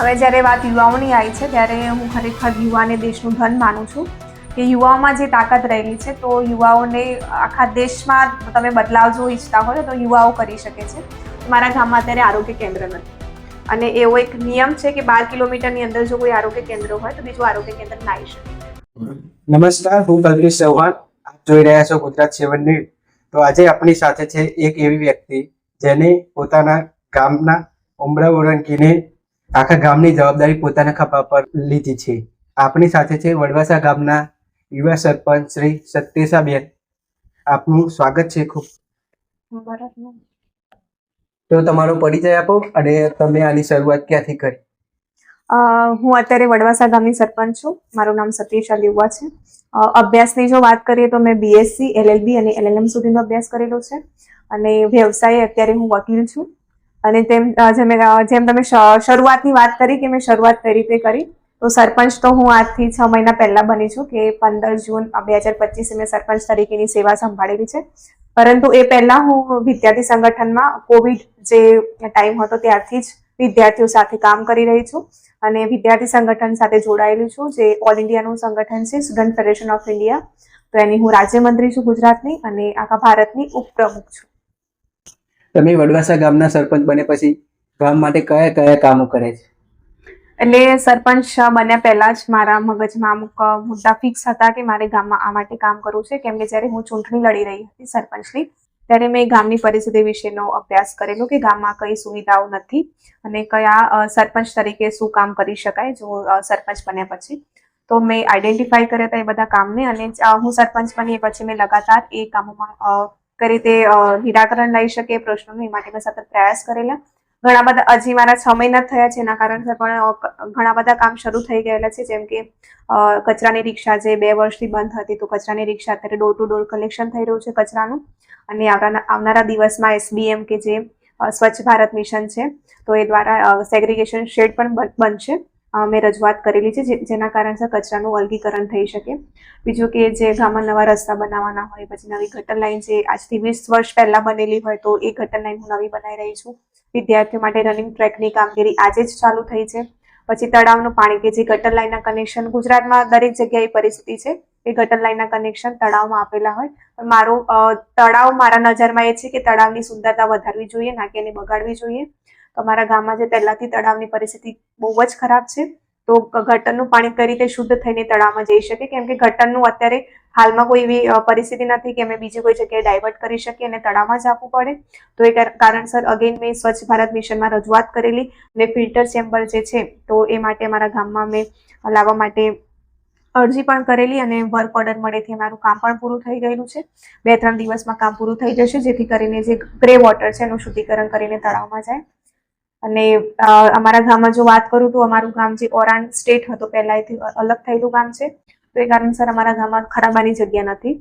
હવે જ્યારે વાત યુવાઓની આવી છે, ત્યારે હું ખરેખર યુવાને દેશનું ધન માનું છું કે યુવાઓમાં જે તાકાત રહેલી છે, તો યુવાઓને આખા દેશમાં તમે બદલાવ જો ઈચ્છતા હોય તો યુવાઓ કરી શકે છે. મારા ગામમાં અત્યારે આરોગ્ય કેન્દ્ર નથી. અને એવો એક નિયમ છે કે બાર કિલોમીટરની અંદર જો કોઈ આરોગ્ય કેન્દ્ર હોય, તો બીજું આરોગ્ય કેન્દ્ર ના આવી શકે. નમસ્કાર, હું કલ્પેશ ચૌહાણ. આપ જોઈ રહ્યા છો ગુજરાત સેવન ન્યૂઝ. તો આજે આપણી સાથે છે એક એવી વ્યક્તિ જેને પોતાના ગામના ઉમરા ઓળંગીને આખા ગામની જવાબદારી પોતાના ખભા પર લીધી છે. આપણી સાથે છે વડવાસા ગામના યુવા સરપંચ શ્રી સત્યેશાબેન આપનું સ્વાગત છે ખૂબ. તો તમારો પરિચય આપો અને તમે આની શરૂઆત ક્યાંથી કરી? હું અત્યારે વડવાસા ગામની સરપંચ છું. મારું નામ સતીશ દેવવા છે. અભ્યાસની જો વાત કરીએ તો મેં બીએસસી એલએલબી અને એલએલએમ સુધીનો અભ્યાસ કરેલો છે. અને વ્યવસાય અત્યારે હું વકીલ છું. અને તેમ જેમ જેમ તમે શરૂઆતની વાત કરી કે મેં શરૂઆત કઈ રીતે કરી, તો સરપંચ તો હું આજથી છ મહિના પહેલાં બની છું કે પંદર જૂન બે હજાર પચીસે મેં સરપંચ તરીકેની સેવા સંભાળેલી છે. પરંતુ એ પહેલાં હું વિદ્યાર્થી સંગઠનમાં કોવિડ જે ટાઈમ હતો ત્યારથી જ વિદ્યાર્થીઓ સાથે કામ કરી રહી છું અને વિદ્યાર્થી સંગઠન સાથે જોડાયેલું છું, જે ઓલ ઇન્ડિયાનું સંગઠન છે સ્ટુડન્ટ ફેડરેશન ઓફ ઇન્ડિયા તો એની હું રાજ્યમંત્રી છું ગુજરાતની અને આખા ભારતની ઉપપ્રમુખ છું. તમે વડવાસા ગામના સરપંચ બને પછી ગામ માટે કયા કયા કામો કરે છે? એટલે સરપંચ બન્યા પહેલા જ મારા મગજમાં અમુક મુદ્દા ફિક્સ હતા કે મારે ગામમાં આ માટે કામ કરવું છે. કેમ કે જ્યારે હું ચૂંટણી લડી રહી હતી સરપંચની, ત્યારે મેં ગામની પરિસ્થિતિ વિશેનો અભ્યાસ કરેલો કે ગામમાં કઈ સુવિધાઓ નથી અને કયા સરપંચ તરીકે શું કામ કરી શકાય જો સરપંચ બન્યા પછી. તો મેં આઈડેન્ટિફાઈ કર્યા હતા એ બધા કામને અને હું સરપંચ બની પછી મેં લગાતાર એ કામોમાં કઈ રીતે નિરાકરણ લઈ શકે પ્રશ્નોનું એ માટે મેં સતત પ્રયાસ કરેલા. ઘણા બધા હજી મારા છ મહિના થયા છે, એના કારણસર પણ ઘણા બધા કામ શરૂ થઈ ગયેલા છે, જેમ કે કચરાની રિક્ષા જે બે વર્ષથી બંધ હતી, તો કચરાની રિક્ષા અત્યારે ડોર ટુ ડોર કલેક્શન થઈ રહ્યું છે કચરાનું. અને આવનારા દિવસમાં એસબીએમ કે જે સ્વચ્છ ભારત મિશન છે, તો એ દ્વારા સેગ્રિગેશન શેડ પણ બન- બનશે. મેં રજૂઆત કરેલી છે જેના કારણસર કચરાનું વર્ગીકરણ થઈ શકે. બીજું કે જે ગામમાં નવા રસ્તા બનાવવાના હોય, પછી નવી ગટર લાઇન જે આજથી વીસ વર્ષ પહેલા બનેલી હોય, તો એ ગટર લાઇન હું નવી બનાવી રહી છું. વિદ્યાર્થીઓ માટે રનિંગ ટ્રેકની કામગીરી આજે જ ચાલુ થઈ છે. પછી તળાવનું પાણી કે જે ગટર લાઈનના કનેક્શન ગુજરાતમાં દરેક જગ્યાએ પરિસ્થિતિ છે. એ ગટર લાઈનના કનેક્શન તળાવમાં આપેલા હોય. પણ મારો તળાવ મારા નજરમાં એ છે કે તળાવની સુંદરતા વધારવી જોઈએ, ના કે એને બગાડવી જોઈએ. અમારા ગામમાં જે પહેલાથી તળાવની પરિસ્થિતિ બહુ જ ખરાબ છે, તો ગટરનું પાણી કઈ રીતે શુદ્ધ થઈને તળાવમાં જઈ શકે? કેમ કે ગટરનું અત્યારે હાલમાં કોઈ એવી પરિસ્થિતિ નથી કે અમે બીજી કોઈ જગ્યાએ ડાયવર્ટ કરી શકીએ અને તળાવમાં જ આપવું પડે. તો એ કારણસર અગેન મેં સ્વચ્છ ભારત મિશનમાં રજૂઆત કરેલી અને ફિલ્ટર ચેમ્બર જે છે, તો એ માટે અમારા ગામમાં મેં લાવવા માટે અરજી પણ કરેલી અને વર્ક ઓર્ડર મળેથી અમારું કામ પણ પૂરું થઈ ગયેલું છે. બે ત્રણ દિવસમાં કામ પૂરું થઈ જશે, જેથી કરીને જે ગ્રે વોટર છે એનું શુદ્ધિકરણ કરીને તળાવમાં જાય. અને અમારા ગામમાં જો વાત કરું તો અમારું ગામ જે ઓરાણ સ્ટેટ હતો પહેલા અલગ થયેલું ગામ છે. તો એ કારણસર અમારા ગામમાં ખરાબાની જગ્યા નથી.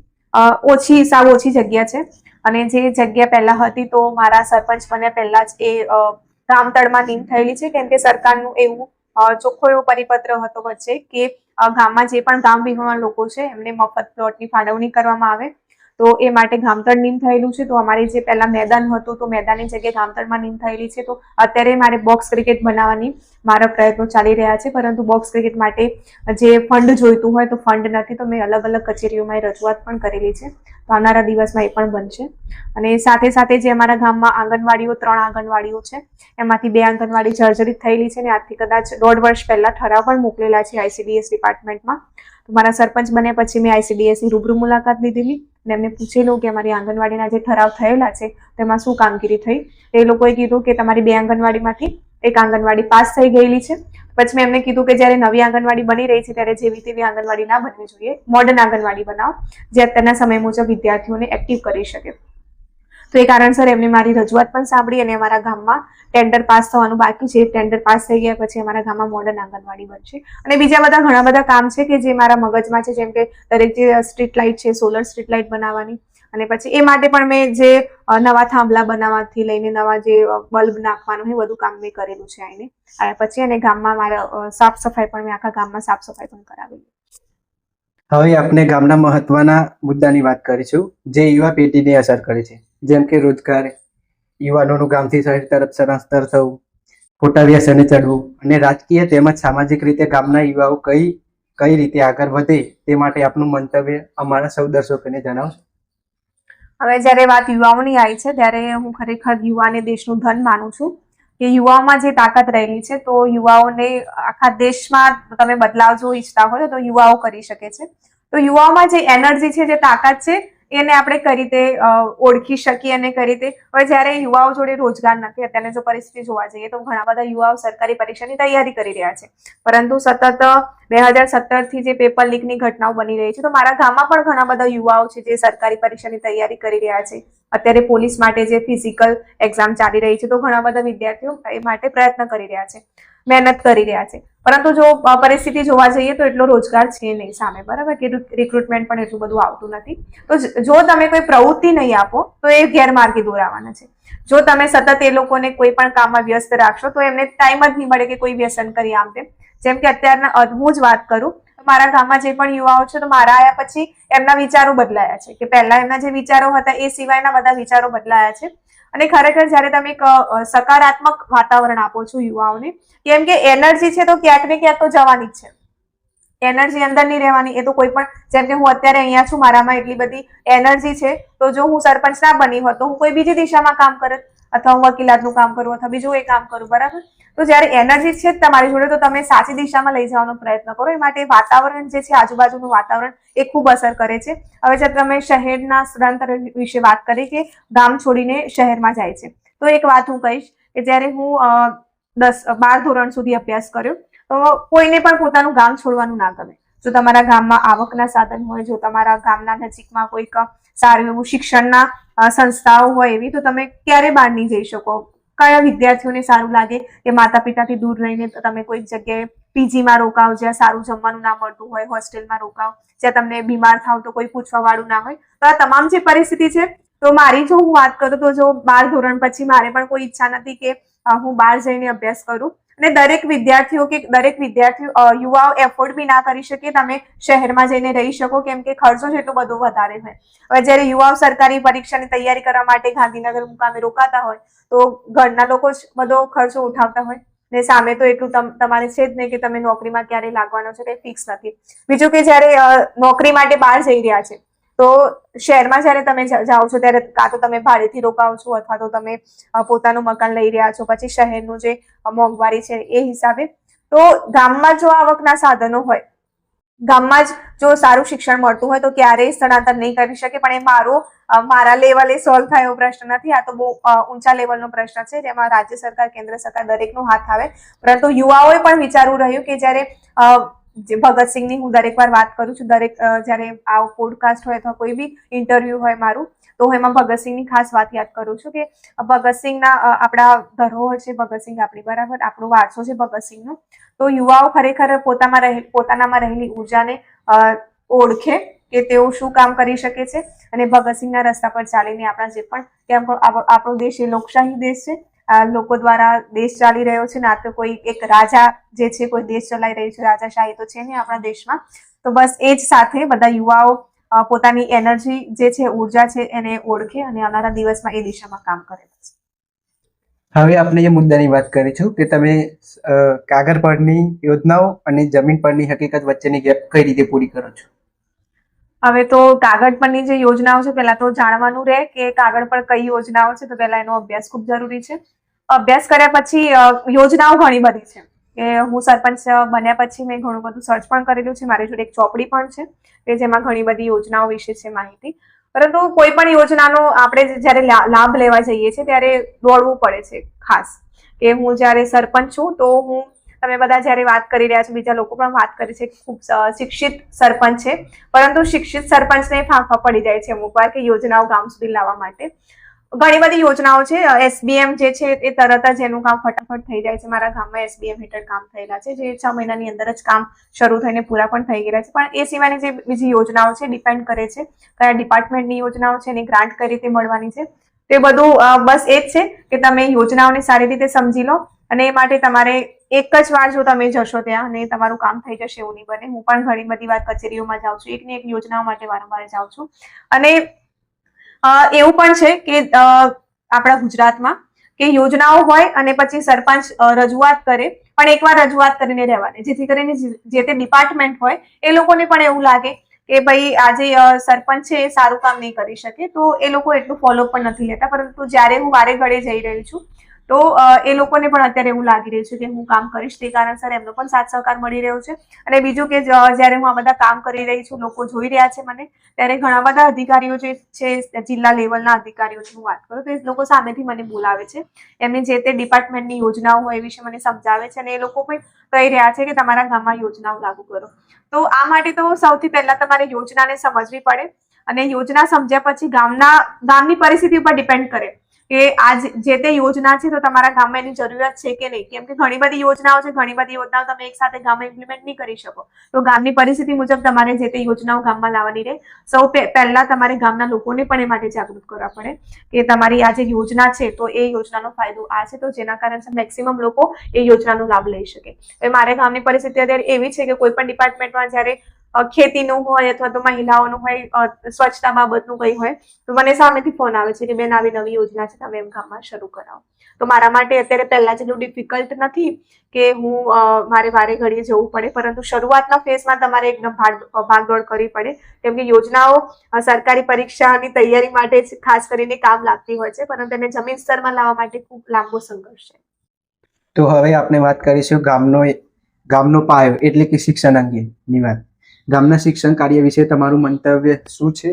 ઓછી, સાવ ઓછી જગ્યા છે. અને જે જગ્યા પહેલા હતી તો મારા સરપંચ બન્યા પહેલા જ એ ગામતળમાં નીમ થયેલી છે. કેમ કે સરકારનું એવું ચોખ્ખો એવો પરિપત્ર હતો વચ્ચે કે ગામમાં જે પણ ગામ વિહોણા લોકો છે, એમને મફત પ્લોટની ફાળવણી કરવામાં આવે. તો એ માટે ગામતળ નીમ થયેલું છે. તો અમારે જે પહેલા મેદાન હતું, તો મેદાનની જગ્યાએ ગામતળમાં નીમ થયેલી છે. તો અત્યારે મારે બોક્સ ક્રિકેટ બનાવવાની મારા પ્રયત્નો ચાલી રહ્યા છે. પરંતુ બોક્સ ક્રિકેટ માટે જે ફંડ જોઈતું હોય તો ફંડ નથી. તો મેં અલગ અલગ કચેરીઓમાં રજૂઆત પણ કરેલી છે. તો આવનારા દિવસમાં એ પણ બનશે. અને સાથે સાથે જે અમારા ગામમાં આંગણવાડીઓ, ત્રણ આંગણવાડીઓ છે, એમાંથી બે આંગણવાડી જર્જરિત થયેલી છે અને આજથી કદાચ દોઢ વર્ષ પહેલાં ઠરાવ પણ મોકલેલા છે આઈસીડીએસ ડિપાર્ટમેન્ટમાં તો મારા સરપંચ બન્યા પછી મેં આઈસીડીએસની રૂબરૂ મુલાકાત લીધેલી. અને એમને પૂછેલું કે અમારી આંગણવાડીના જે ઠરાવ થયેલા છે, તેમાં શું કામગીરી થઈ? એ લોકોએ કીધું કે તમારી બે આંગણવાડીમાંથી એક આંગણવાડી પાસ થઈ ગયેલી છે. પછી મેં એમને કીધું કે જ્યારે નવી આંગણવાડી બની રહી છે, ત્યારે જેવી તેવી આંગણવાડી ના બનવી જોઈએ. મોડર્ન આંગણવાડી બનાવો, જે અત્યારના સમય મુજબ વિદ્યાર્થીઓને એક્ટિવ કરી શકે. તો એ કારણસર એમને મારી રજૂઆત પણ સાંભળી અને અમારા ગામમાં ટેન્ડર પાસ થવાનું બાકી છે. ટેન્ડર પાસ થઈ ગયા પછી અમારા ગામમાં મોડર્ન આંગણવાડી બનશે. અને બીજા બધા ઘણા બધા કામ છે કે જે મારા મગજમાં છે, જેમ કે દરેક જે સ્ટ્રીટ લાઇટ છે સોલર સ્ટ્રીટ લાઇટ બનાવવાની. અને પછી એ માટે પણ મેં જે નવા થાંભલા બનાવવાથી લઈને નવા જે બલ્બ નાખવાનું એ બધું કામ મેં કરેલું છે આઈને. પછી અને ગામમાં મારા સાફ સફાઈ પણ મેં આખા ગામમાં સાફ સફાઈ પણ કરાવેલી. હવે આપણે ગામના મહત્વના મુદ્દાની વાત કરીશું, જે યુવા પેઢીને અસર કરે છે. જેમ કે રોજગાર, યુવાનોનું ગામથી શહેર તરફ સ્થળાંતર થવું ખોટા વ્યસને ચડવું અને રાજકીય તેમજ સામાજિક રીતે ગામના યુવાઓ કઈ કઈ રીતે આગળ વધે તે માટે આપનું મંતવ્ય અમારા સૌ દર્શકોને જણાવશો. હવે જ્યારે વાત યુવાઓની આવી છે, ત્યારે હું ખરેખર યુવાને દેશનું ધન માનું છું કે યુવાઓમાં જે તાકાત રહેલી છે, તો યુવાઓને આખા દેશમાં તમે બદલાવ જો ઈચ્છતા હોય તો યુવાઓ કરી શકે છે. તો યુવાઓમાં જે એનર્જી છે, જે તાકાત છે એને આપણે કઈ રીતે ઓળખી શકીએ અને કઈ રીતે? હવે જ્યારે યુવાઓ જોડે રોજગાર નથી, અત્યારની જો પરિસ્થિતિ જોવા જઈએ તો ઘણા બધા યુવાઓ સરકારી પરીક્ષાની તૈયારી કરી રહ્યા છે. પરંતુ સતત બે હજાર સત્તરથી જે પેપર લીકની ઘટનાઓ બની રહી છે, તો મારા ગામમાં પણ ઘણા બધા યુવાઓ છે જે સરકારી પરીક્ષાની તૈયારી કરી રહ્યા છે. અત્યારે પોલીસ માટે જે ફિઝિકલ એક્ઝામ ચાલી રહી છે, તો ઘણા બધા વિદ્યાર્થીઓ એ માટે પ્રયત્ન કરી રહ્યા છે, મહેનત કરી રહ્યા છે. પરંતુ જો પરિસ્થિતિ જોવા જઈએ તો એટલો રોજગાર છે નહીં સામે, બરાબર? કે રિક્રુટમેન્ટ પણ એટલું બધું આવતું નથી. તો જો તમે કોઈ પ્રવૃત્તિ નહીં આપો, તો એ ગેરમાર્ગે દોરાવાના છે. જો તમે સતત એ લોકોને કોઈ પણ કામમાં વ્યસ્ત રાખશો, તો એમને ટાઈમ જ નહીં મળે કે કોઈ વ્યસન કરી આમ તેમ. જેમ કે અત્યારના હું જ વાત કરું મારા ગામમાં જે પણ યુવાઓ છે, તો મારા આયા પછી એમના વિચારો બદલાયા છે. કે પહેલા એમના જે વિચારો હતા, એ સિવાયના બધા વિચારો બદલાયા છે. અને ખરેખર જ્યારે તમે એક સકારાત્મક વાતાવરણ આપો છો યુવાઓને, કેમ કે એનર્જી છે તો ક્યાંક ને ક્યાંક તો જવાની જ છે. એનર્જી અંદર નહીં રહેવાની, એ તો કોઈ પણ, જેમ કે હું અત્યારે અહીંયા છું, મારામાં એટલી બધી એનર્જી છે, તો જો હું સરપંચ ના બની હોત, તો હું કોઈ બીજી દિશામાં કામ કરત, અથવા હું વકીલાતનું કામ કરું, અથવા બીજું એ કામ કરું, બરાબર? તો જ્યારે એનર્જી છે તમારી જોડે, તો તમે સાચી દિશામાં લઈ જવાનો પ્રયત્ન કરો. એ માટે વાતાવરણ જે છે, આજુબાજુનું વાતાવરણ એ ખૂબ અસર કરે છે. હવે જ્યારે તમે શહેરના સ્થળાંતર વિશે વાત કરી કે ગામ છોડીને શહેરમાં જાય છે. તો એક વાત હું કહીશ કે જ્યારે હું દસ, બાર ધોરણ સુધી અભ્યાસ કર્યો, તો કોઈને પણ પોતાનું ગામ છોડવાનું ના ગમે. જો તમારા ગામમાં આવકના સાધન હોય, જો તમારા ગામના નજીકમાં કોઈક સારું એવું શિક્ષણના સંસ્થાઓ હોય એવી, તો તમે ક્યારે બહાર નહીં જઈ શકો. કયા વિદ્યાર્થીઓને સારું લાગે કે માતા પિતાથી દૂર રહીને તમે કોઈક જગ્યાએ પીજીમાં રોકાવ, જ્યાં સારું જમવાનું ના મળતું હોય, હોસ્ટેલમાં રોકાવ, જ્યાં તમને બીમાર થાવ તો કોઈ પૂછવા વાળું ના હોય. તો આ તમામ જે પરિસ્થિતિ છે, તો મારી જો હું વાત કરું તો જો બાર ધોરણ પછી મારે પણ કોઈ ઈચ્છા નથી કે હું બહાર જઈને અભ્યાસ કરું. અને દરેક વિદ્યાર્થીઓ કે દરેક વિદ્યાર્થીઓ યુવાઓ એફોર્ડ બી ના કરી શકે. તમે શહેરમાં જઈને રહી શકો, કેમ કે ખર્ચો જ એટલો બધો વધારે હોય. હવે જ્યારે યુવાઓ સરકારી પરીક્ષાની તૈયારી કરવા માટે ગાંધીનગર મુકામે રોકાતા હોય, તો ઘરના લોકો જ બધો ખર્ચો ઉઠાવતા હોય. ને સામે તો એટલું તમ- તમારે છે જ નહીં કે તમે નોકરીમાં ક્યારે લાગવાનો છે કંઈ ફિક્સ નથી. બીજું કે જ્યારે નોકરી માટે બહાર જઈ રહ્યા છે તો શહેરમાં જ્યારે તમે જાઓ છો ત્યારે કાં તો તમે ભાડેથી રોકાઓ છો અથવા તો તમે પોતાનું મકાન લઈ રહ્યા છો, પછી શહેરનું જે મોંઘવારી છે એ હિસાબે. તો ગામમાં જો આવકના સાધનો હોય, ગામમાં જ જો સારું શિક્ષણ મળતું હોય તો ક્યારેય સ્થળાંતર નહીં કરી શકે, પણ એ મારો મારા લેવલે સોલ્વ થાય એવો પ્રશ્ન નથી. આ તો બહુ ઊંચા લેવલનો પ્રશ્ન છે, જેમાં રાજ્ય સરકાર, કેન્દ્ર સરકાર દરેકનો હાથ આવે. પરંતુ યુવાઓએ પણ વિચારવું રહ્યું કે જ્યારે જે ભગતસિંહની હું દરેક વાર વાત કરું છું, દરેક જ્યારે આ પોડકાસ્ટ હોય અથવા કોઈ બી ઇન્ટરવ્યુ હોય મારું, તો હું એમાં ભગતસિંહની ખાસ વાત યાદ કરું છું કે ભગતસિંહના આપણા ધરોહર છે ભગતસિંહ આપણી બરાબર, આપણો વારસો છે ભગતસિંહનો તો યુવાઓ ખરેખર પોતામાં રહે પોતાનામાં રહેલી ઉર્જાને ઓળખે કે તેઓ શું કામ કરી શકે છે અને ભગતસિંહના રસ્તા પર ચાલીને આપણા જે પણ કે આપણો દેશ એ લોકશાહી દેશ છે. લોકો દ્વારા દેશ ચાલી રહ્યો છે ના તો કોઈ એક રાજા જે છે કોઈ દેશ ચલાવી રહ્યું છે રાજાશાહી તો છે ને આપણા દેશમાં. તો બસ એ જ સાથે બધા યુવાઓ પોતાની એનર્જી જે છે ઊર્જા છે એને ઓળખે અને આવનારા દિવસમાં એ દિશામાં કામ કરે. હવે આપણે એ મુદ્દાની વાત કરીશું કે તમે કાગળ પરની યોજનાઓ અને જમીન પરની હકીકત વચ્ચેની ગેપ કઈ રીતે પૂરી કરો છો? હવે તો કાગળ પરની જે યોજનાઓ છે પહેલા તો જાણવાનું રહે કે કાગળ પર કઈ યોજનાઓ છે તો પહેલા એનો અભ્યાસ ખૂબ જરૂરી છે. અભ્યાસ કર્યા પછી યોજનાઓ ઘણી બધી છે. કે હું સરપંચ બન્યા પછી મેં ઘણું બધું સર્ચ પણ કરેલું છે. મારી જોડે એક ચોપડી પણ છે કે જેમાં ઘણી બધી યોજનાઓ વિશે છે માહિતી. પરંતુ કોઈ પણ યોજનાનો આપણે જ્યારે લાભ લેવા જઈએ છીએ ત્યારે દોડવું પડે છે ખાસ. કે હું જ્યારે સરપંચ છું તો હું, તમે બધા જ્યારે વાત કરી રહ્યા છો, બીજા લોકો પણ વાત કરી છે ખૂબ શિક્ષિત સરપંચ છે. પરંતુ શિક્ષિત સરપંચને ફાંફા પડી જાય છે અમુક વાર કે યોજનાઓ ગામ સુધી લાવવા માટે. ઘણી બધી યોજનાઓ છે. એસબીએમ જે છે એ તરત જ એનું કામ ફટાફટ થઈ જાય છે. મારા ગામમાં એસબીએમ હેઠળ કામ થયેલા છે. જે છ મહિનાની અંદર જ કામ શરૂ થઈને પૂરા પણ થઈ ગયા છે. પણ એ સિવાયની જે બીજી યોજનાઓ છે, ડિપેન્ડ કરે છે. કયા ડિપાર્ટમેન્ટની યોજનાઓ છે એની ગ્રાન્ટ કઈ રીતે મળવાની છે. તે બધું બસ એ જ છે કે તમે યોજનાઓને સારી રીતે સમજી લો અને એ માટે તમારે એક જ વાર જો તમે જશો ત્યાં અને તમારું કામ થઈ જશે એવું નહીં બને. હું પણ ઘણી બધી વાર કચેરીઓમાં જાઉં છું. એકની એક યોજનાઓ માટે વારંવાર જાઉં છું. અને એવું પણ છે કે આપણા ગુજરાતમાં કે યોજનાઓ હોય અને પછી સરપંચ રજૂઆત કરે, પણ એકવાર રજૂઆત કરીને રહેવાની. જેથી કરીને જે- તે ડિપાર્ટમેન્ટ હોય, એ લોકોને પણ એવું લાગે કે ભાઈ આજે સરપંચ છે, એ સારું કામ નહીં કરી શકે. તો એ લોકો એટલું ફોલો પણ નથી લેતા. પરંતુ જ્યારે હું વારે ઘડે જઈ રહી છું તો એ લોકોને પણ અત્યારે એવું લાગી રહ્યું છે કે હું કામ કરીશ તે કારણસર એમનો પણ સાથ સહકાર મળી રહ્યો છે. અને બીજું કે જ્યારે હું આ બધા કામ કરી રહી છું, લોકો જોઈ રહ્યા છે મને, ત્યારે ઘણા બધા અધિકારીઓ જે છે, જિલ્લા લેવલના અધિકારીઓની હું વાત કરું, તો એ લોકો સામેથી મને બોલાવે છે. એમની જે તે ડિપાર્ટમેન્ટની યોજનાઓ હોય એ વિશે મને સમજાવે છે અને એ લોકો પણ કહી રહ્યા છે કે તમારા ગામમાં યોજનાઓ લાગુ કરો. તો આ માટે તો સૌથી પહેલા તમારે યોજનાને સમજવી પડે અને યોજના સમજ્યા પછી ગામના, ગામની પરિસ્થિતિ ઉપર ડિપેન્ડ કરે. કે આ જે- તે યોજના છે, તો તમારા ગામમાં એની જરૂરિયાત છે કે નહીં? કેમ કે ઘણી બધી યોજનાઓ છે, ઘણી બધી યોજનાઓ તમે એક સાથે ગામમાં ઇમ્પ્લિમેન્ટ નહીં કરી શકો. તો ગામની પરિસ્થિતિ મુજબ તમારે જે તે યોજનાઓ ગામમાં લાવવાની રહે. સૌ પહેલા તમારે ગામના લોકોને પણ એ માટે જાગૃત કરવા પડે કે તમારી આ જે યોજના છે, તો એ યોજનાનો ફાયદો આ છે, તો જેના કારણે મેક્સિમમ લોકો એ યોજનાનો લાભ લઈ શકે. એ મારે ગામની પરિસ્થિતિ અત્યારે એવી છે કે કોઈ પણ ડિપાર્ટમેન્ટમાં જ્યારે ખેતીનું હોય અથવા તો મહિલાઓનું હોય સ્વચ્છતા બાબતનું કંઈ હોય, તો મને સામેથી ફોન આવે છે કે બેન, આવી નવી યોજના છે. તમે એમ ગામમાં શરૂ કરાવો. તો મારા માટે અત્યારે પહેલા જેટલું ડિફિકલ્ટ નથી કે હું મારે વારે ઘડીએ જવું પડે, પરંતુ શરૂઆતના ફેઝમાં તમારે એકદમ ભાગ ભાગદોડ કરવી પડે. કેમ કે યોજનાઓ સરકારી પરીક્ષાની તૈયારી માટે જ ખાસ કરીને કામ લાગતી હોય છે, પરંતુ એને જમીન સ્તરમાં લાવવા માટે ખૂબ લાંબો સંઘર્ષ છે. તો હવે આપણે વાત કરીશું ગામનો ગામનો પાયો એટલે કે શિક્ષણ અંગેની વાત. ગામના શિક્ષણ કાર્ય વિશે તમારું મંતવ્ય શું છે?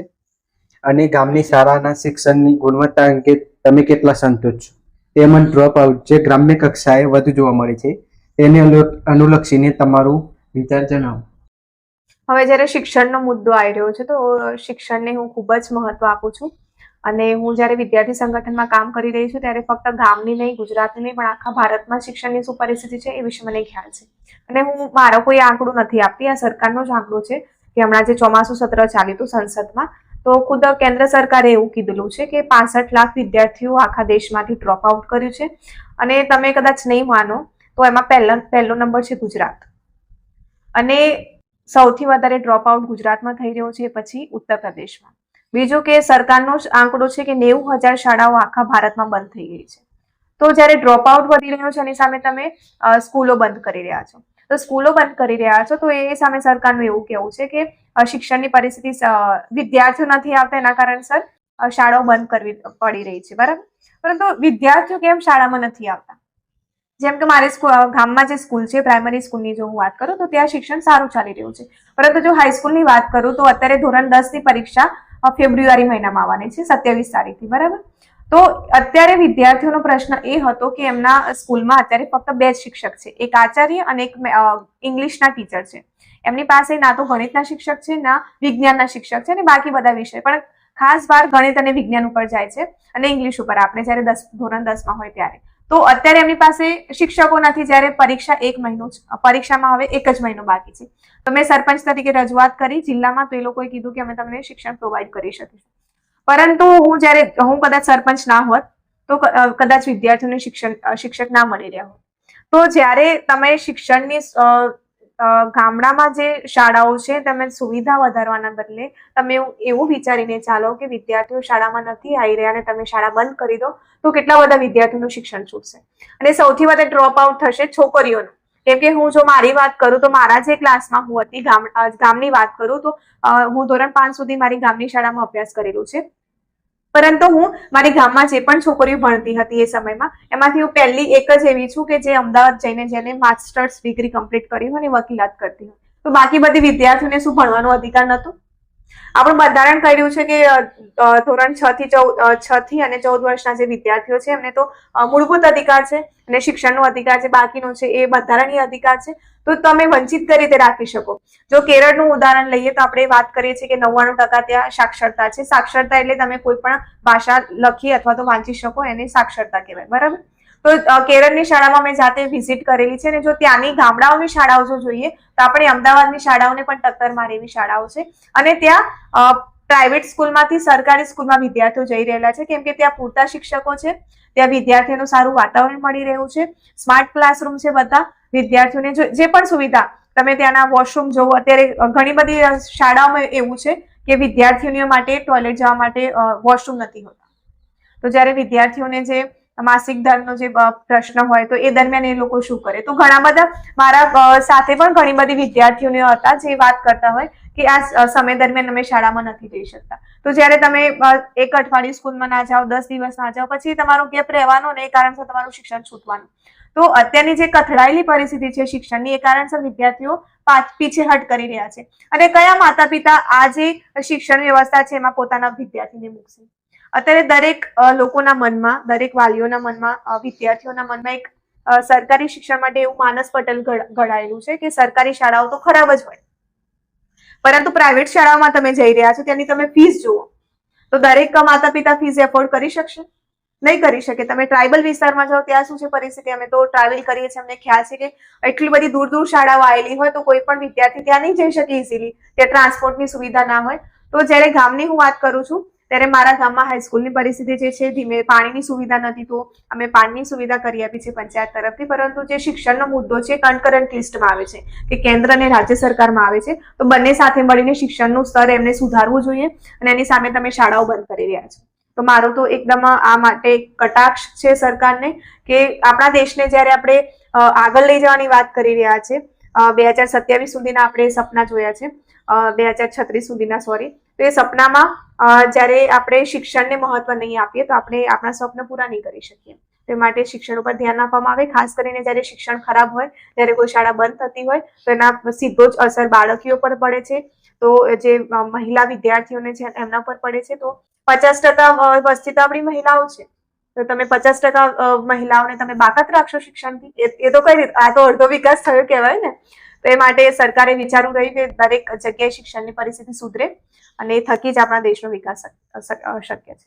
અને ગામની શાળાના શિક્ષણની ગુણવત્તા અંગે તમે કેટલા સંતુષ્ટ છો? તેમજ ડ્રોપ આઉટ જે ગ્રામ્ય કક્ષાએ વધુ જોવા મળે છે, તેને અનુ- અનુલક્ષીને તમારું વિચાર જણાવો. હવે જ્યારે શિક્ષણનો મુદ્દો આવી રહ્યો છે, તો શિક્ષણને હું ખૂબ જ મહત્વ આપું છું. અને હું જ્યારે વિદ્યાર્થી સંગઠનમાં કામ કરી રહી છું, ત્યારે ફક્ત ગામની નહીં, ગુજરાતની નહીં, પણ આખા ભારતમાં શિક્ષણની શું પરિસ્થિતિ છે એ વિશે મને ખ્યાલ છે. અને હું, મારો કોઈ આંકડો નથી આપતી, આ સરકારનો જ આંકડો છે કે હમણાં જે ચોમાસું સત્ર ચાલ્યું હતું સંસદમાં તો ખુદ કેન્દ્ર સરકારે એવું કીધેલું છે કે પાસઠ લાખ વિદ્યાર્થીઓ આખા દેશમાંથી ડ્રોપ આઉટ કર્યું છે. અને તમે કદાચ નહીં માનો, તો એમાં પહેલા, પહેલો નંબર છે ગુજરાત. અને સૌથી વધારે ડ્રોપ આઉટ ગુજરાતમાં થઈ રહ્યો છે પછી ઉત્તર પ્રદેશમાં. બીજું કે સરકારનો આંકડો છે કે નેવું હજાર શાળાઓ આખા ભારતમાં બંધ થઈ ગઈ છે. તો જ્યારે ડ્રોપ આઉટ વધી રહ્યો છે, એની સામે તમે સ્કૂલો બંધ કરી રહ્યા છો. તો સ્કૂલો બંધ કરી રહ્યા છો. તો એ સામે સરકારનું એવું કેવું છે કે શિક્ષણની પરિસ્થિતિ વિદ્યાર્થીઓ નથી આવતા એના કારણસર સર શાળાઓ બંધ કરવી પડી રહી છે. બરાબર? પરંતુ વિદ્યાર્થીઓ કેમ શાળામાં નથી આવતા? જેમ કે મારે ગામમાં જે સ્કૂલ છે, પ્રાઇમરી સ્કૂલની જો હું વાત કરું તો ત્યાં શિક્ષણ સારું ચાલી રહ્યું છે. પરંતુ જો હાઈસ્કૂલની વાત કરું તો અત્યારે ધોરણ દસની પરીક્ષા ફેબ્રુઆરી મહિનામાં આવવાની છે, સત્યાવીસ તારીખથી. બરાબર? તો અત્યારે વિદ્યાર્થીઓનો પ્રશ્ન એ હતો કે એમના સ્કૂલમાં અત્યારે ફક્ત બે જ શિક્ષક છે. એક આચાર્ય અને એક ઇંગ્લિશના ટીચર છે. એમની પાસે ના તો ગણિતના શિક્ષક છે, ના વિજ્ઞાનના શિક્ષક છે અને બાકી બધા વિષય. પણ ખાસ વાર ગણિત અને વિજ્ઞાન ઉપર જાય છે અને ઇંગ્લિશ ઉપર. આપણે જ્યારે દસ, ધોરણ દસમાં હોય ત્યારે. તો અત્યારે એમની પાસે શિક્ષકો નથી જ્યારે પરીક્ષા એક મહિનો પરીક્ષામાં હવે એક જ મહિનો બાકી છે. તો મેં સરપંચ તરીકે રજૂઆત કરી. જિલ્લામાં તો એ લોકોએ કીધું કે અમે તમને શિક્ષણ પ્રોવાઈડ કરી શકીશું. પરંતુ હું જ્યારે, હું કદાચ સરપંચ ના હોત, તો કદાચ વિદ્યાર્થીઓને શિક્ષણ શિક્ષક ના મળી રહ્યા હોત. તો જ્યારે તમે શિક્ષણની ગામડામાં જે શાળાઓ છે તમે સુવિધા વધારવાના બદલે તમે એવું વિચારીને ચાલો કે વિદ્યાર્થીઓ શાળામાં નથી આવી રહ્યા અને તમે શાળા બંધ કરી દો, તો કેટલા બધા વિદ્યાર્થીઓનું શિક્ષણ છૂટશે. અને સૌથી વધારે ડ્રોપ આઉટ થશે છોકરીઓનું. કેમ કે હું જો મારી વાત કરું તો મારા જે ક્લાસમાં હું હતી ગામની વાત કરું તો હું ધોરણ પાંચ સુધી મારી ગામની શાળામાં અભ્યાસ કરેલું છે. પરંતુ હું મારી ગામમાં જે પણ છોકરીઓ ભણતી હતી એ સમયમાં, એમાંથી હું પહેલી એક જ એવી છું કે જે અમદાવાદ જઈને જેને માસ્ટર્સ ડિગ્રી કમ્પ્લીટ કરી અને વકીલાત કરતી હતી તો બાકી બધી વિદ્યાર્થીઓને શું ભણવાનો અધિકાર નહોતો? આપણું બંધારણ કર્યું છે કે ધોરણ છ થી ચૌદ છ થી અને ચૌદ વર્ષના જે વિદ્યાર્થીઓ છે, એમને તો મૂળભૂત અધિકાર છે અને શિક્ષણનો અધિકાર છે, બાકીનો છે એ બંધારણીય અધિકાર છે. તો તમે વંચિત કઈ રીતે રાખી શકો? જો કેરળનું ઉદાહરણ લઈએ તો આપણે વાત કરીએ છીએ કે નવ્વાણું ટકા ત્યાં સાક્ષરતા છે. સાક્ષરતા એટલે તમે કોઈ પણ ભાષા લખી અથવા તો વાંચી શકો, એને સાક્ષરતા કહેવાય. બરાબર? તો કેરળની શાળામાં મેં જાતે વિઝિટ કરેલી છે અને જો ત્યાંની ગામડાઓની શાળાઓ જો જોઈએ, તો આપણે અમદાવાદની શાળાઓને પણ ટક્કર મારે એવી શાળાઓ છે. અને ત્યાં પ્રાઇવેટ સ્કૂલમાંથી સરકારી સ્કૂલમાં વિદ્યાર્થીઓ જઈ રહેલા છે. કેમ કે ત્યાં પૂરતા શિક્ષકો છે, ત્યાં વિદ્યાર્થીઓનું સારું વાતાવરણ મળી રહ્યું છે સ્માર્ટ ક્લાસરૂમ છે બધા, વિદ્યાર્થીઓને જો- પણ સુવિધા, તમે ત્યાંના વોશરૂમ જોવો, અત્યારે ઘણી બધી શાળાઓમાં એવું છે કે વિદ્યાર્થીઓ માટે ટોયલેટ જવા માટે વોશરૂમ નથી હોતા. તો જ્યારે વિદ્યાર્થીઓને જે માસિક ધર્મનો જે પ્રશ્ન હોય તો એ દરમિયાન એ લોકો શું કરે? તો ઘણા બધા મારા સાથે પણ ઘણી બધી વિદ્યાર્થીઓ હતા જે વાત કરતા હોય કે આ સમય દરમિયાન અમે શાળામાં નથી જઈ શકતા. તો જ્યારે તમે એક અઠવાડિયું સ્કૂલમાં ના જાઓ, દસ દિવસ ના જાઓ, પછી તમારો ગેપ રહેવાનો ને એ કારણસર તમારું શિક્ષણ છૂટવાનું. તો અત્યારની જે કથળાયેલી પરિસ્થિતિ છે શિક્ષણની એ કારણસર વિદ્યાર્થીઓ પાછ- પીછેહટ કરી રહ્યા છે. અને કયા માતા પિતા આ જે શિક્ષણ વ્યવસ્થા છે એમાં પોતાના વિદ્યાર્થીને મૂકશે? અત્યારે દરેક લોકોના મનમાં, દરેક વાલીઓના મનમાં વિદ્યાર્થીઓના મનમાં એક સરકારી શિક્ષણ માટે એવું માનસ પટલ ઘડાયેલું છે કે સરકારી શાળાઓ તો ખરાબ જ હોય. પરંતુ પ્રાઇવેટ શાળાઓમાં તમે જઈ રહ્યા છો, ત્યાંની તમે ફીસ જુઓ. તો દરેક માતા પિતા ફીસ એફોર્ડ કરી શકશે? નહીં કરી શકે. તમે ટ્રાઇબલ વિસ્તારમાં જાઓ, ત્યાં શું છે પરિસ્થિતિ? અમે તો ટ્રાવેલ કરીએ છીએ, અમને ખ્યાલ છે કે એટલી બધી દૂર દૂર શાળાઓ આવેલી હોય તો કોઈ પણ વિદ્યાર્થી ત્યાં નહીં જઈ શકે ઇઝીલી ત્યાં ટ્રાન્સપોર્ટની સુવિધા ના હોય. તો જ્યારે ગામની હું વાત કરું છું ત્યારે મારા ગામમાં હાઈસ્કૂલની પરિસ્થિતિ જે છે, ધીમે પાણીની સુવિધા નથી તો અમે પાણીની સુવિધા કરી આપી છે પંચાયત તરફથી. પરંતુ જે શિક્ષણનો મુદ્દો છે કન્કરન્ટ લિસ્ટમાં આવે છે કે કેન્દ્ર અને રાજ્ય સરકારમાં આવે છે, તો બંને સાથે મળીને શિક્ષણનું સ્તર એમને સુધારવું જોઈએ અને એની સામે તમે શાળાઓ બંધ કરી રહ્યા છો. તો મારો તો એકદમ આ માટે કટાક્ષ છે સરકારને કે આપણા દેશને જ્યારે આપણે આગળ લઈ જવાની વાત કરી રહ્યા છે બે હજાર સત્યાવીસ સુધીના આપણે સપના જોયા છે બે હજાર છત્રીસ સુધીના સોરી તો એ સપનામાં જ્યારે આપણે શિક્ષણને મહત્વ નહીં આપીએ, તો આપણે આપણા સ્વપ્ન પૂરા નહીં કરી શકીએ. તે માટે શિક્ષણ ઉપર ધ્યાન આપવામાં આવે. ખાસ કરીને જ્યારે શિક્ષણ ખરાબ હોય ત્યારે કોઈ શાળા બંધ થતી હોય, તો એના સીધો જ અસર બાળકીઓ પર પડે છે. તો જે મહિલા વિદ્યાર્થીઓને છે, એમના પર પડે છે. તો પચાસ ટકા વસ્તી તો આપણી મહિલાઓ છે. તો તમે પચાસ ટકા મહિલાઓને તમે બાકાત રાખશો શિક્ષણથી? એ- તો કઈ આ તો અડધો વિકાસ થયો કહેવાય ને. તો એ માટે સરકારે વિચારવું રહ્યું કે દરેક જગ્યાએ શિક્ષણની પરિસ્થિતિ સુધરે અને એ થકી જ આપણા દેશનો વિકાસ શક્ય છે.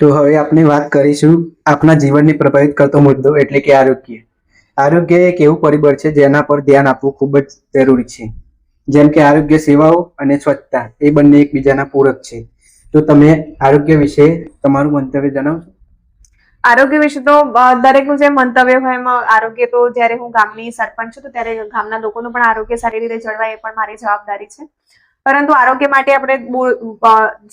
તો હવે આપણે વાત કરીશું આપણા જીવનને પ્રભાવિત કરતો મુદ્દો એટલે કે આરોગ્ય. આરોગ્ય એક એવું પરિબળ છે જેના પર ધ્યાન આપવું ખૂબ જ જરૂરી છે. જેમ કે આરોગ્ય સેવાઓ અને સ્વચ્છતા એ બંને એકબીજાના પૂરક છે. તો તમે આરોગ્ય વિશે તમારું મંતવ્ય જણાવશો? આરોગ્ય વિશે તો દરેકનું જે મંતવ્ય હોય એમાં આરોગ્ય તો જ્યારે હું ગામની સરપંચ છું, તો ત્યારે ગામના લોકોનું પણ આરોગ્ય સારી રીતે જળવાય એ પણ મારી જવાબદારી છે. પરંતુ આરોગ્ય માટે આપણે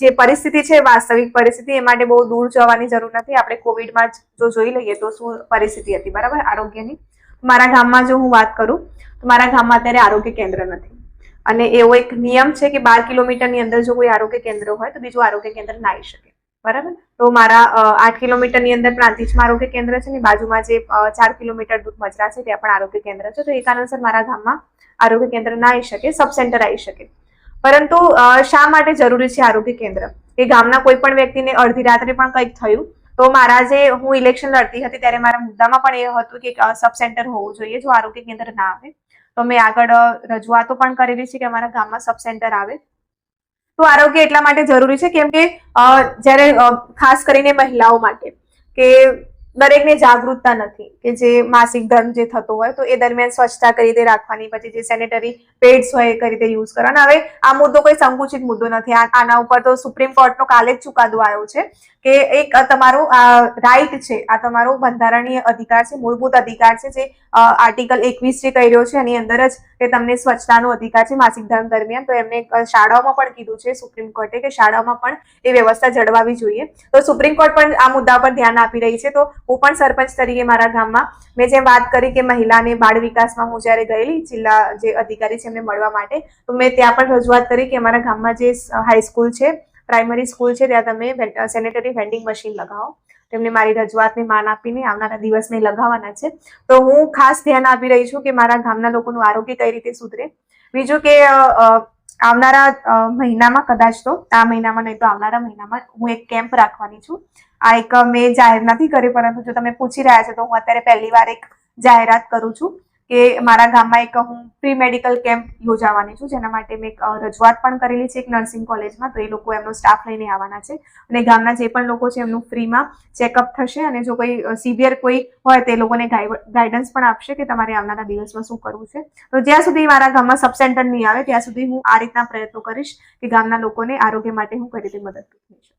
જે પરિસ્થિતિ છે, વાસ્તવિક પરિસ્થિતિ, એ માટે બહુ દૂર જવાની જરૂર નથી. આપણે કોવિડમાં જો જોઈ લઈએ તો શું પરિસ્થિતિ હતી, બરાબર? આરોગ્યની. મારા ગામમાં જો હું વાત કરું, તો મારા ગામમાં અત્યારે આરોગ્ય કેન્દ્ર નથી. અને એવો એક નિયમ છે કે બાર કિલોમીટરની અંદર જો કોઈ આરોગ્ય કેન્દ્ર હોય, તો બીજું આરોગ્ય કેન્દ્ર ના આવી શકે. બરાબર તો મારા આઠ કિલોમીટરની અંદર પ્રાંતિજમાં આરોગ્ય કેન્દ્ર છે ને બાજુમાં જે ચાર કિલોમીટર દૂર મજરા છે ત્યાં પણ આરોગ્ય કેન્દ્ર છે. તો એ કારણસર મારા ગામમાં આરોગ્ય કેન્દ્ર ના આવી શકે, સબ સેન્ટર આવી શકે. પરંતુ શા માટે જરૂરી છે આરોગ્ય કેન્દ્ર? કે ગામના કોઈ પણ વ્યક્તિને અડધી રાત્રે પણ કંઈક થયું, તો મારા જે હું ઇલેક્શન લડતી હતી ત્યારે મારા મુદ્દામાં પણ એ હતું કે સબ સેન્ટર હોવું જોઈએ જો આરોગ્ય કેન્દ્ર ના આવે. તો મેં આગળ રજૂઆતો પણ કરેલી છે કે અમારા ગામમાં સબ સેન્ટર આવે. તો આરોગ્ય એટલા માટે જરૂરી છે, કેમ કે જ્યારે ખાસ કરીને મહિલાઓ માટે, કે દરેકને જાગૃતતા નથી, કે જે માસિક ધર્મ જે થતો હોય, તો એ દરમિયાન સ્વચ્છતા કઈ રીતે રાખવાની, પછી જે સેનેટરી પેડ્સ હોય એ કઈ રીતે યુઝ કરવાના. હવે આ મુદ્દો કોઈ સંકુચિત મુદ્દો નથી. આના ઉપર તો સુપ્રીમ કોર્ટનો કાલે જ ચુકાદો આવ્યો છે. કે એક તમારો આ રાઈટ છે, આ તમારો બંધારણીય અધિકાર છે, મૂળભૂત અધિકાર છે, જે આર્ટિકલ એકવીસ જે કહી રહ્યો છે, એની અંદર જ કે તમને સ્વચ્છતાનો અધિકાર છે, માસિક ધર્મ દરમિયાન. તો એમને શાળાઓમાં પણ કીધું છે, સુપ્રીમ કોર્ટે, કે શાળાઓમાં પણ એ વ્યવસ્થા જળવાવી જોઈએ. તો સુપ્રીમ કોર્ટ પણ આ મુદ્દા પર ધ્યાન આપી રહી છે. તો હું પણ સરપંચ તરીકે મારા ગામમાં, મેં જેમ વાત કરી કે મહિલાને બાળ વિકાસમાં હું જ્યારે ગયેલી, જિલ્લા જે અધિકારી છે એમને મળવા માટે, તો મેં ત્યાં પણ રજૂઆત કરી કે અમારા ગામમાં જે હાઈસ્કૂલ છે પ્રાઇમરી સ્કૂલ છે, ત્યાં તમે સેનેટરી વેન્ડિંગ મશીન લગાવો. તેમને મારી રજૂઆતને માન આપીને આવનારા દિવસને લગાવવાના છે. તો હું ખાસ ધ્યાન આપી રહી છું કે મારા ગામના લોકોનું આરોગ્ય કઈ રીતે સુધરે. બીજું કે આવનારા મહિનામાં કદાચ તો, આ મહિનામાં નહીં તો આવનારા મહિનામાં હું એક કેમ્પ રાખવાની છું. આ એક મેં જાહેર નથી કરી, પરંતુ જો તમે પૂછી રહ્યા છો તો હું અત્યારે પહેલી વાર એક જાહેરાત કરું છું. કે મારા ગામમાં એક હું પ્રી મેડિકલ કેમ્પ યોજાવાની છું, જેના માટે મેં એક રજૂઆત પણ કરેલી છે એક નર્સિંગ કોલેજમાં તો એ લોકો એમનો સ્ટાફ લઈને આવવાના છે. અને ગામના જે પણ લોકો છે એમનું ફ્રીમાં ચેકઅપ થશે અને જો કોઈ સિવિયર કોઈ હોય તે લોકોને ગાઈડન્સ પણ આપશે કે તમારે આવનારા દિવસમાં શું કરવું છે. તો જ્યાં સુધી મારા ગામમાં સબ સેન્ટર નહીં આવે, ત્યાં સુધી હું આ રીતના પ્રયત્નો કરીશ કે ગામના લોકોને આરોગ્ય માટે હું કઈ રીતે મદદ કરી શકું.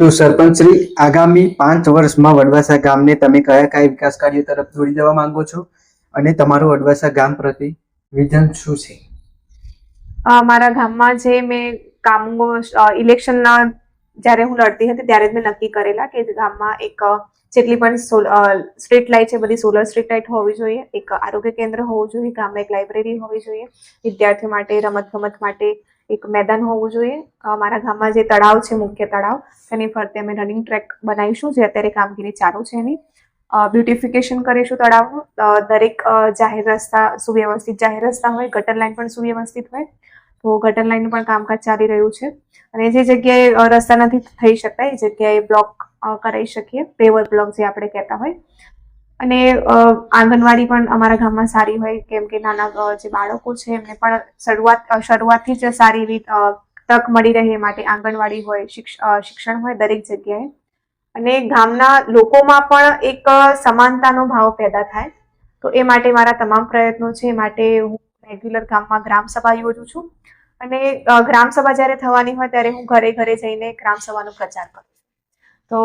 તો સરપંચ શ્રી આગામી પાંચ વર્ષમાં વડવાસા ગામને તમે કયા કયા વિકાસ કાર્યો તરફ જોડી દેવા માંગો છો? અને તમારું અડવાસા ગામ પ્રતિ વિઝન શું છે? મારા ગામમાં જે મેં કામો ઇલેક્શનના જ્યારે હું લડતી હતી ત્યારે જ મેં નક્કી કરેલા કે ગામમાં એક જેટલી પણ સ્ટ્રીટ લાઇટ છે, બધી સોલર સ્ટ્રીટ લાઇટ હોવી જોઈએ, એક આરોગ્ય કેન્દ્ર હોવું જોઈએ, ગામમાં એક લાઇબ્રેરી હોવી જોઈએ, વિદ્યાર્થીઓ માટે, રમતગમત માટે એક મેદાન હોવું જોઈએ. મારા ગામમાં જે તળાવ છે, મુખ્ય તળાવ, તેની ફરતે અમે રનિંગ ટ્રેક બનાવીશું, જે અત્યારે કામગીરી ચાલુ છે એની. બ્યુટિફિકેશન કરીશું તળાવનું. દરેક જાહેર રસ્તા સુવ્યવસ્થિત જાહેર રસ્તા હોય ગટર લાઈન પણ સુવ્યવસ્થિત હોય, તો ગટર લાઈનનું પણ કામકાજ ચાલી રહ્યું છે. અને જે જગ્યાએ રસ્તા નથી થઈ શકતા એ જગ્યાએ બ્લોક કરાવી શકીએ. પેવર બ્લોક જે આપણે કહેતા હોય. અને આંગણવાડી પણ અમારા ગામમાં સારી હોય, કેમ કે નાના જે બાળકો છે, એમને પણ શરૂઆત શરૂઆતથી જ સારી એવી તક મળી રહે માટે આંગણવાડી હોય, શિક્ષ- શિક્ષણ હોય દરેક જગ્યાએ. અને ગામના લોકોમાં પણ એક સમાનતાનો ભાવ પેદા થાય. તો એ માટે મારા તમામ પ્રયત્નો છે. એ માટે હું રેગ્યુલર ગામમાં ગ્રામસભા યોજું છું. અને ગ્રામસભા જ્યારે થવાની હોય ત્યારે હું ઘરે ઘરે જઈને ગ્રામસભાનો પ્રચાર કરું તો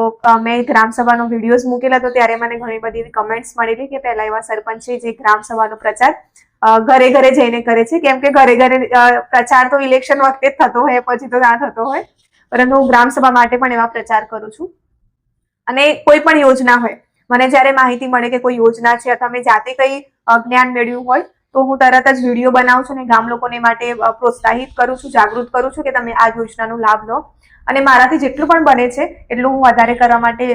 મેં ગ્રામસભાનો વિડીયોઝ મૂકેલા તો ત્યારે મને ઘણી બધી એવી કમેન્ટ્સ મળેલી કે પહેલા એવા સરપંચ છે જે ગ્રામસભાનો પ્રચાર ઘરે ઘરે જઈને કરે છે. કેમ કે ઘરે ઘરે પ્રચાર તો ઇલેક્શન વખતે જ થતો હોય, પછી તો ના થતો હોય. પરંતુ હું ગ્રામસભા માટે પણ એવા પ્રચાર કરું છું. અને કોઈ પણ યોજના હોય. મને જ્યારે માહિતી મળે કે કોઈ યોજના છે અથવા મેં જાતે કંઈ જ્ઞાન મેળવ્યું હોય, તો હું તરત જ વીડિયો બનાવું છું અને ગામ લોકોને માટે પ્રોત્સાહિત કરું છું, જાગૃત કરું છું કે તમે આ યોજનાનો લાભ લો. અને મારાથી જેટલું પણ બને છે, એટલું હું વધારે કરવા માટે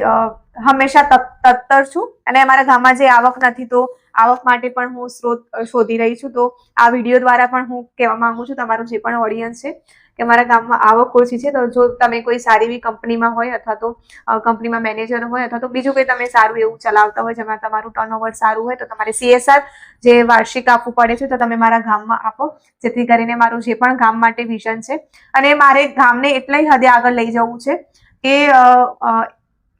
હંમેશા તત્પર છું. અને અમારા ગામમાં જે આવક નથી, તો આવક માટે પણ હું સ્ત્રોત શોધી રહી છું. તો આ વીડિયો દ્વારા પણ હું કહેવા માંગુ છું, તમારું જે પણ ઓડિયન્સ છે. કે મારા ગામમાં આવક ઓછી છે, તો જો તમે કોઈ સારી એવી કંપનીમાં હોય અથવા તો કંપનીમાં મેનેજર હોય અથવા તો બીજું કંઈ તમે સારું એવું ચલાવતા હોય, જેમાં તમારું ટર્નઓવર સારું હોય, તો તમારે સીએસઆર જે વાર્ષિક આપવું પડે છે, તો તમે મારા ગામમાં આપો. જેથી કરીને મારું જે પણ ગામ માટે વિઝન છે. અને મારે ગામને એટલા હદે આગળ લઈ જવું છે કે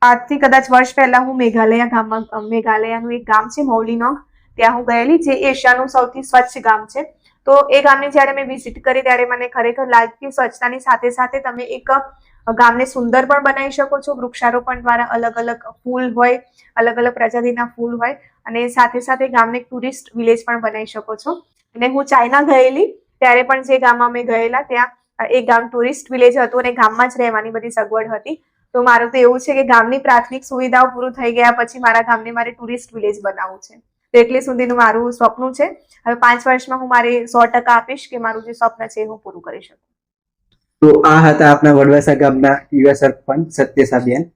આજથી કદાચ વર્ષ પહેલા હું મેઘાલયા ગામમાં, મેઘાલયાનું એક ગામ છે, મૌલીનોંગ. ત્યાં હું ગયેલી, જે એશિયાનું સૌથી સ્વચ્છ ગામ છે. તો એ ગામની જ્યારે મેં વિઝિટ કરી ત્યારે મને ખરેખર લાગ્યું સ્વચ્છતાની સાથે સાથે તમે એક ગામને સુંદર પણ બનાવી શકો છો. વૃક્ષારોપણ દ્વારા અલગ અલગ ફૂલ હોય, અલગ અલગ પ્રજાતિના ફૂલ હોય અને સાથે સાથે ગામને ટુરિસ્ટ વિલેજ પણ બનાવી શકો છો. અને હું ચાઇના ગયેલી ત્યારે પણ જે ગામમાં અમે ગયેલા ત્યાં એ ગામ ટુરિસ્ટ વિલેજ હતું અને ગામમાં જ રહેવાની બધી સગવડ હતી. તો મારું તો એવું છે કે ગામની પ્રાથમિક સુવિધાઓ પૂરું થઈ ગયા પછી મારા ગામને મારે ટુરિસ્ટ વિલેજ બનાવવું છે. તો એટલી સુધીનું મારું સ્વપ્ન છે. હવે પાંચ વર્ષમાં હું મારે સો ટકા આપીશ કે મારું જે સ્વપ્ન છે હું પૂરું કરી શકું. તો આ હતા આપણા વડવાસા ગામના યુવા સરપંચ સત્યસાબેન.